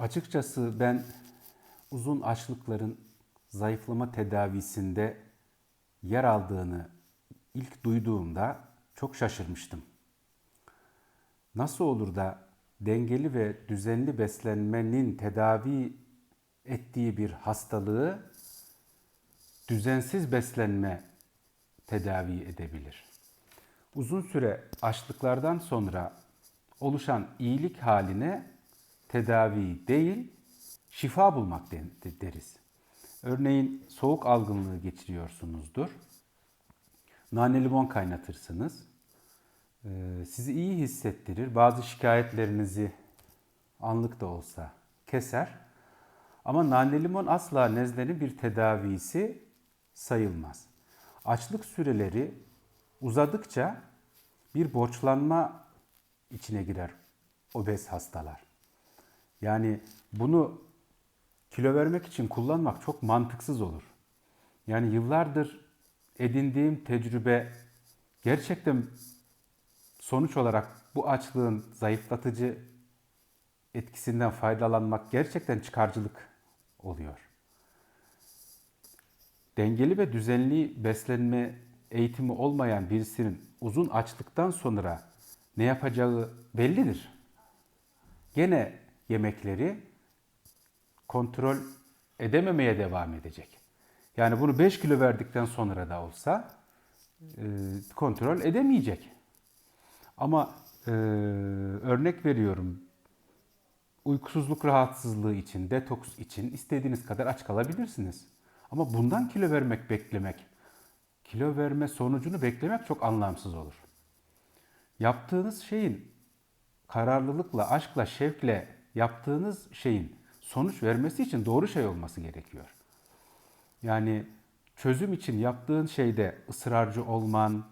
Açıkçası ben uzun açlıkların zayıflama tedavisinde yer aldığını ilk duyduğumda çok şaşırmıştım. Nasıl olur da dengeli ve düzenli beslenmenin tedavi ettiği bir hastalığı düzensiz beslenme tedavi edebilir? Uzun süre açlıklardan sonra oluşan iyilik haline tedavi değil, şifa bulmak deriz. Örneğin soğuk algınlığı geçiriyorsunuzdur. Nane limon kaynatırsınız. Ee, sizi iyi hissettirir. Bazı şikayetlerinizi anlık da olsa keser. Ama nane limon asla nezlenin bir tedavisi sayılmaz. Açlık süreleri uzadıkça bir borçlanma içine girer obez hastalar. Yani bunu kilo vermek için kullanmak çok mantıksız olur. Yani yıllardır edindiğim tecrübe gerçekten sonuç olarak bu açlığın zayıflatıcı etkisinden faydalanmak gerçekten çıkarcılık oluyor. Dengeli ve düzenli beslenme eğitimi olmayan birisinin uzun açlıktan sonra ne yapacağı bellidir. Gene yemekleri kontrol edememeye devam edecek. Yani bunu 5 kilo verdikten sonra da olsa e, kontrol edemeyecek. Ama e, örnek veriyorum uykusuzluk rahatsızlığı için, detoks için istediğiniz kadar aç kalabilirsiniz. Ama bundan kilo vermek beklemek, kilo verme sonucunu beklemek çok anlamsız olur. Yaptığınız şeyin kararlılıkla, aşkla, şevkle yaptığınız şeyin sonuç vermesi için doğru şey olması gerekiyor. Yani çözüm için yaptığın şeyde ısrarcı olman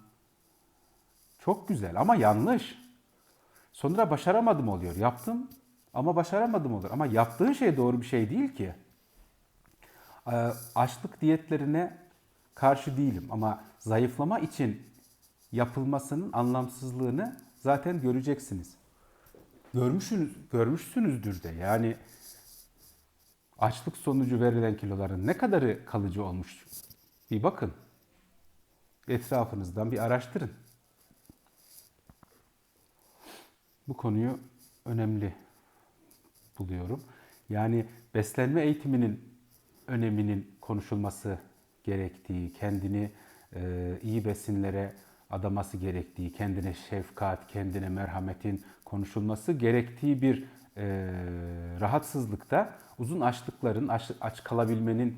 çok güzel ama yanlış. Sonra başaramadım oluyor. Yaptım ama başaramadım olur. Ama yaptığın şey doğru bir şey değil ki. Ee, Açlık diyetlerine karşı değilim ama zayıflama için yapılmasının anlamsızlığını zaten göreceksiniz. Görmüşsünüz, görmüşsünüzdür de yani açlık sonucu verilen kiloların ne kadarı kalıcı olmuş bir bakın. Etrafınızdan bir araştırın. Bu konuyu önemli buluyorum. Yani beslenme eğitiminin öneminin konuşulması gerektiği, kendini iyi besinlere adaması gerektiği, kendine şefkat, kendine merhametin konuşulması gerektiği bir e, rahatsızlıkta uzun açlıkların, aç, aç kalabilmenin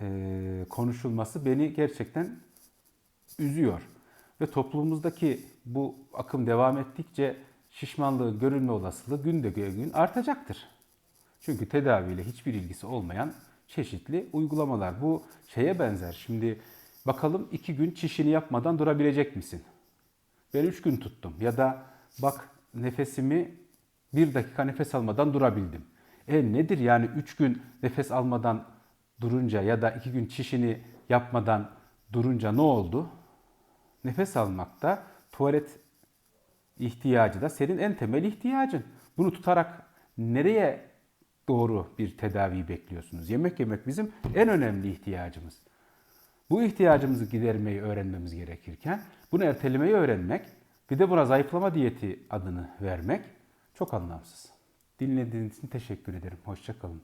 e, konuşulması beni gerçekten üzüyor. Ve toplumumuzdaki bu akım devam ettikçe şişmanlığın görülme olasılığı gün de gün artacaktır. Çünkü tedaviyle hiçbir ilgisi olmayan çeşitli uygulamalar. Bu şeye benzer. Şimdi bakalım iki gün çişini yapmadan durabilecek misin? Ben üç gün tuttum. Ya da bak nefesimi bir dakika nefes almadan durabildim. E nedir yani üç gün nefes almadan durunca ya da iki gün çişini yapmadan durunca ne oldu? Nefes almakta tuvalet ihtiyacı da senin en temel ihtiyacın. Bunu tutarak nereye doğru bir tedavi bekliyorsunuz? Yemek yemek bizim en önemli ihtiyacımız. Bu ihtiyacımızı gidermeyi öğrenmemiz gerekirken bunu ertelemeyi öğrenmek, bir de buna zayıflama diyeti adını vermek çok anlamsız. Dinlediğiniz için teşekkür ederim. Hoşçakalın.